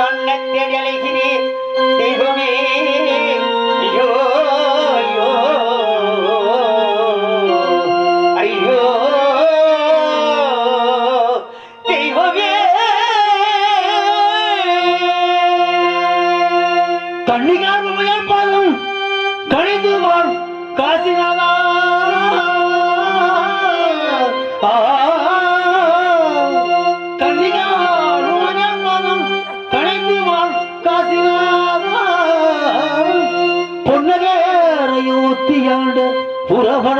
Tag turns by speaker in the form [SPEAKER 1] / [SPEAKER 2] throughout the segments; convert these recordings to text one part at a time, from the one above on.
[SPEAKER 1] தொண்ணூத்தி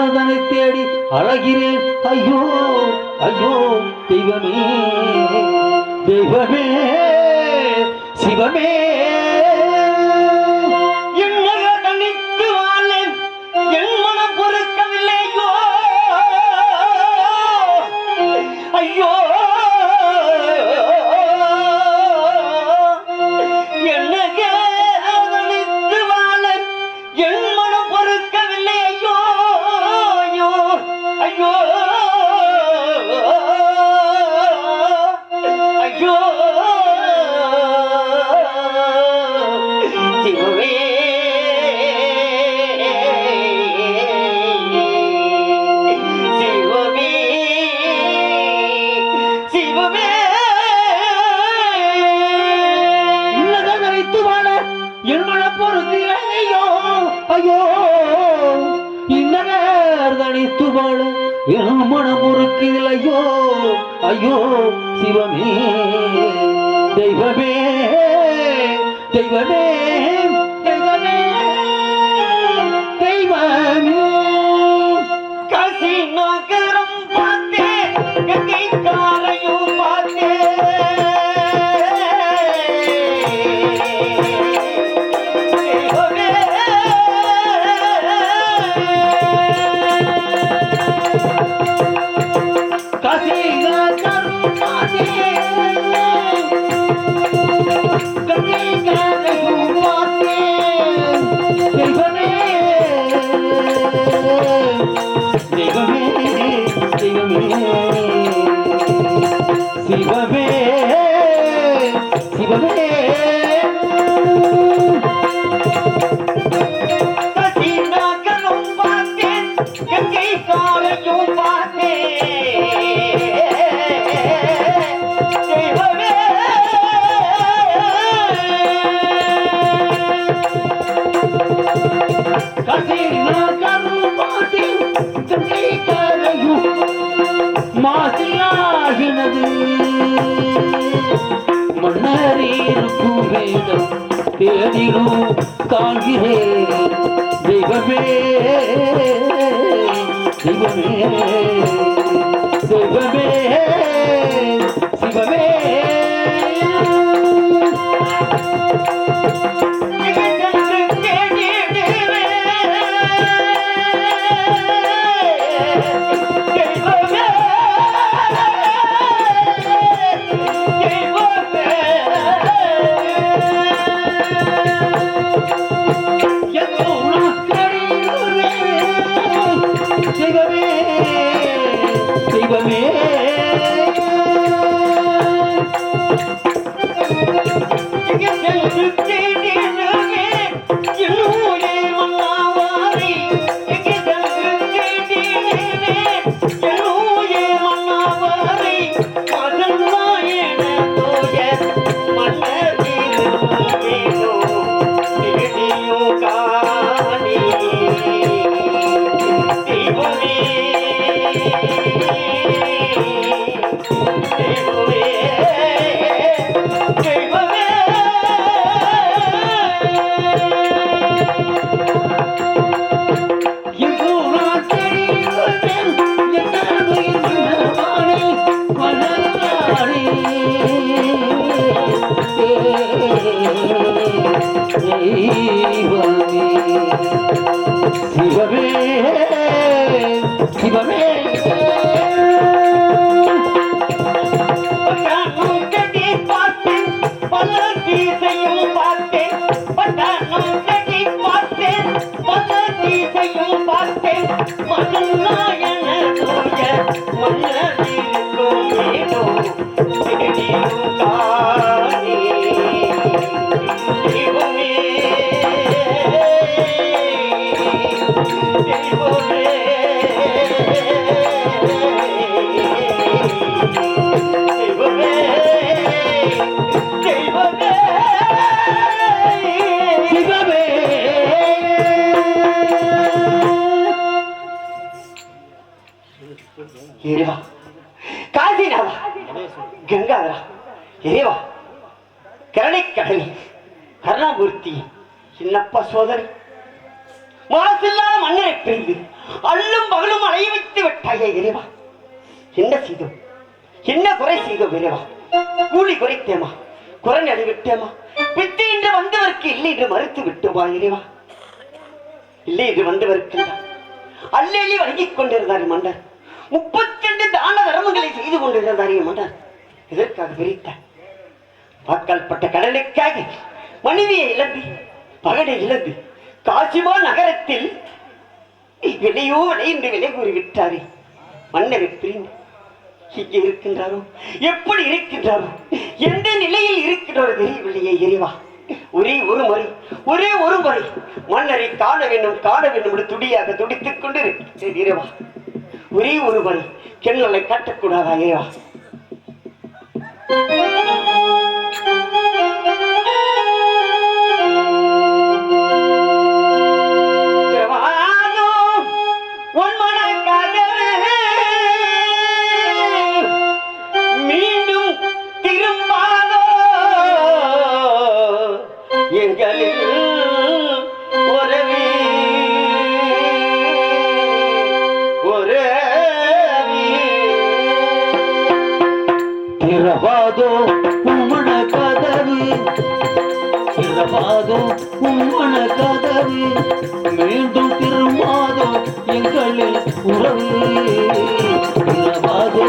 [SPEAKER 1] நாரதனை தேடி அழகிறேன். ஐயோ ஐயோ தெய்வமே தெய்வமே சிவமே.
[SPEAKER 2] Thank you. রে சிவமே சிவமே மனசில்லாத மன்னரை பிரிந்து அள்ளும் பகலும் அலைய வைத்து விட்டாயே இறைவா. என்ன செய்தோம் என்ன குறை செய்தோம் இறைவா? கூலி குறைத்தேமா? குறை விட்டேமா பித்து என்று வந்தவருக்கு இல்லை என்று மறுத்து விட்டோமா இறைவா? இல்லை என்று வந்தவருக்கு அல்லி வணங்கிக் கொண்டிருந்தார் மன்னர். முப்பத்தி ரெண்டு தான தர்மங்களை செய்து கொண்டிருந்தார் மன்னர். எதற்காக விரித்த. வாக்கால் பட்ட கடலுக்காக மனைவியை இழந்து பகடை இழந்து காசிமா நகரத்தில் விலையோ விலை என்று விலை கூறிவிட்டாரே. மன்னர் மன்னரை பிரிந்து இங்கே இருக்கின்றாரோ? எப்படி இருக்கின்றாரோ? எந்த நிலையில் இருக்கின்றாரோ தெரியவில்லையே எரிவா ஒரே ஒரு முறை ஒரே ஒரு முறை மன்னரை காண வேண்டும் காண வேண்டும் என்று துடியாக துடித்துக் கொண்டு இருக்கிறேன் இறைவா. ஒரே ஒரு முறை கெண்ணலை காட்டக்கூடாதா இறைவா?
[SPEAKER 1] திறவாதோ உம்மன கதவு திறவாதோ உம்மன கதவு மீண்டும் திரும்பாதோ எங்களில் உறவு. திறவாதோ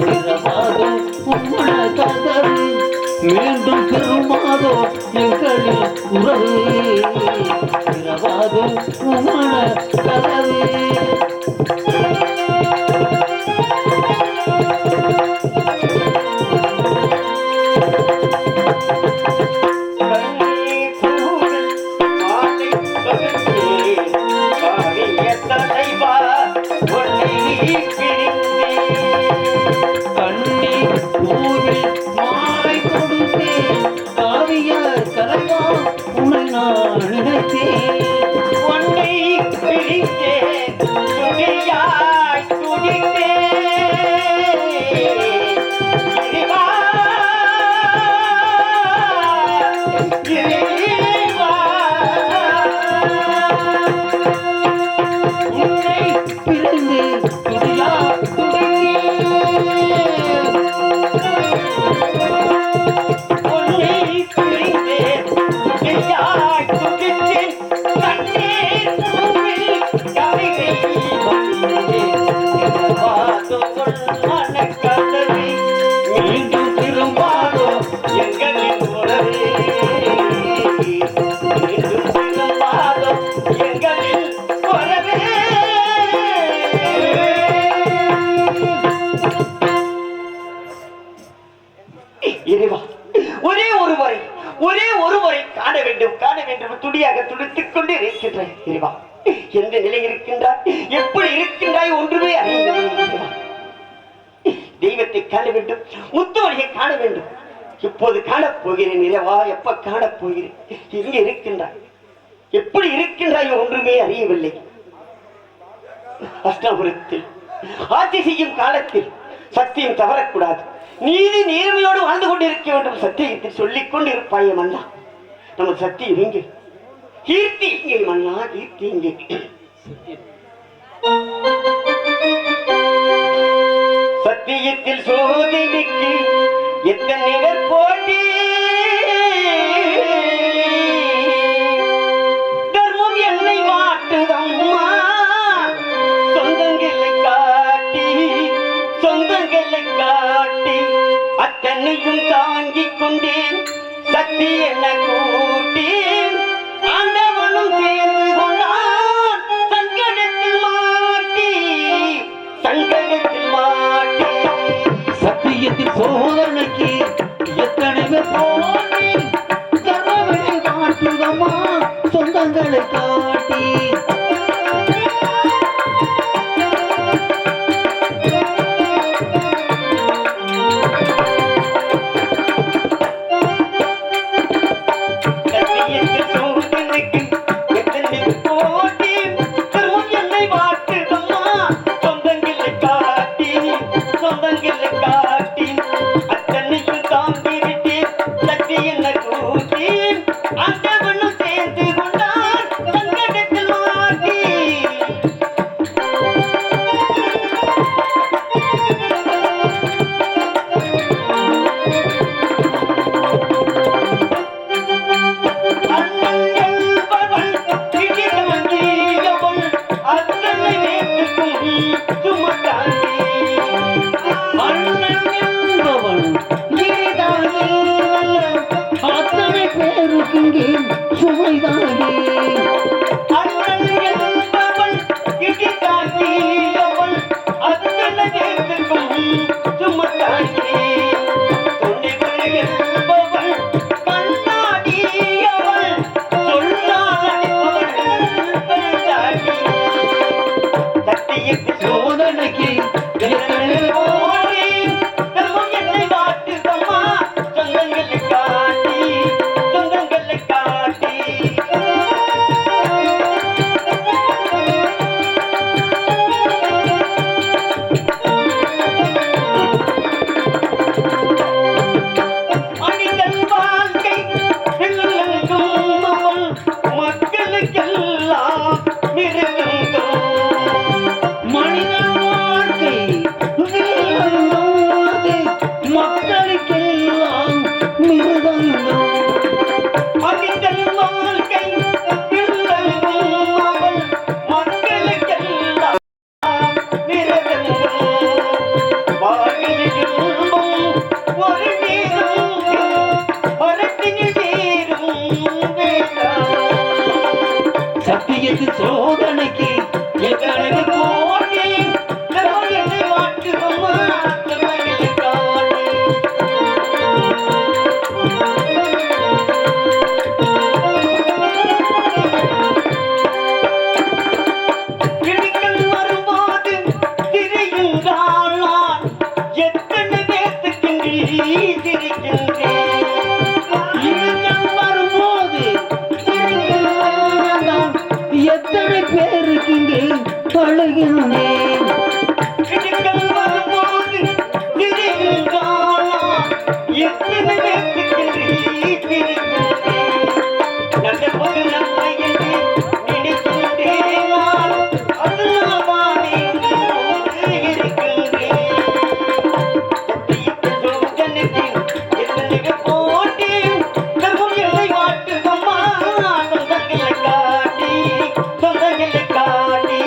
[SPEAKER 1] மடியே உம்மன கதவு மீண்டும் திருமாதோ எங்களின் உறவு
[SPEAKER 2] உன்னை
[SPEAKER 1] நான் நினைத்தேன்.
[SPEAKER 2] 我不怕 நான் எப்ப காணப் போகிறேன்? எங்கே இருக்கின்றாய்? எப்படி இருக்கின்றாய் ஒன்றுமே அறியவில்லை. அஷ்டபுரத்தில் ஆட்சி செய்யும் காலத்தில் சத்தியம் தவறக்கூடாது. நீதி நேர்மையோடு வாழ்ந்து கொண்டிருக்க வேண்டும். சத்தியத்தில் சொல்லிக் கொண்டு இருப்பாய் மன்னா. நமது சத்தியம் இங்கே கீர்த்தி இங்கே மன்னா? கீர்த்தி இங்கே சத்தியத்தில் சோதனைக்கு எத்தனை போட்டி? தன்னையும் தாங்கிக் கொண்டேன். சக்தி என்ன கூட்டேன்? ஆண்டவனும் சேர்ந்து கொண்டான். சங்கடத்தில் மாட்டி சங்கடத்தில் மாட்டி.
[SPEAKER 1] சத்தியத்தின் சோதனைக்கு எத்தனை பேர் போனேன்? கதவை காட்டுதம்மா சொந்தங்களை காட்டி.
[SPEAKER 2] சிரிக்கின்றேன் காட்டி,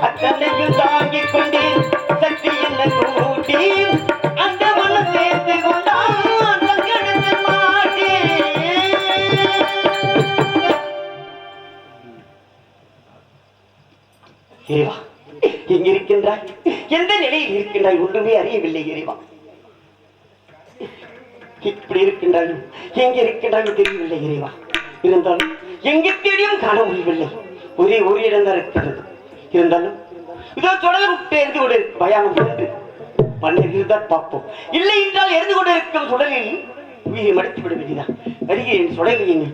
[SPEAKER 2] அத்தனையும் தாங்கிக் கொண்டு சக்தி என்ன கூட்டி, அந்த மனம் சேர்த்து கொண்டான் சங்கடத்தில் இறைவா எங்க எந்த நிலையில் இருக்கின்றாய்? ஒன்றுமே அறியவில்லை இறைவா. இப்படி இருக்கின்றாய்? எங்க இருக்கின்றாய் தெரியவில்லை இறைவா. இருந்தாலும் எங்கு தேடியும் காண முடியவில்லை. ஒரே ஒரு இடம் தான் இருக்கிறது இருந்தாலும் இதோ தொடர்ந்து தெரிந்து கொண்டு இருக்கு. பயானம் என்று பண்ணிருந்தால் பார்ப்போம். இல்லை என்றால் எரிந்து கொண்டிருக்கும் சுடலில் உயிரை மடித்து விட வேண்டியதான் வருகிறேன் சுடலில்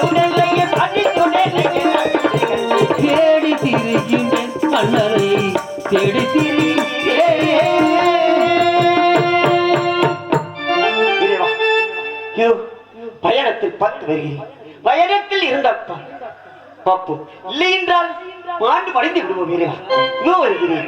[SPEAKER 2] குடலை வாடி குடலை
[SPEAKER 1] தேடி திரிகின்றேன். அண்ணலை
[SPEAKER 2] பயணத்தில் பத்து வருகிறேன் பார்ப்போம் இல்லை என்றால் மாண்டு படைந்து விடுவோம் இறைவா இதோ வருகிறேன்.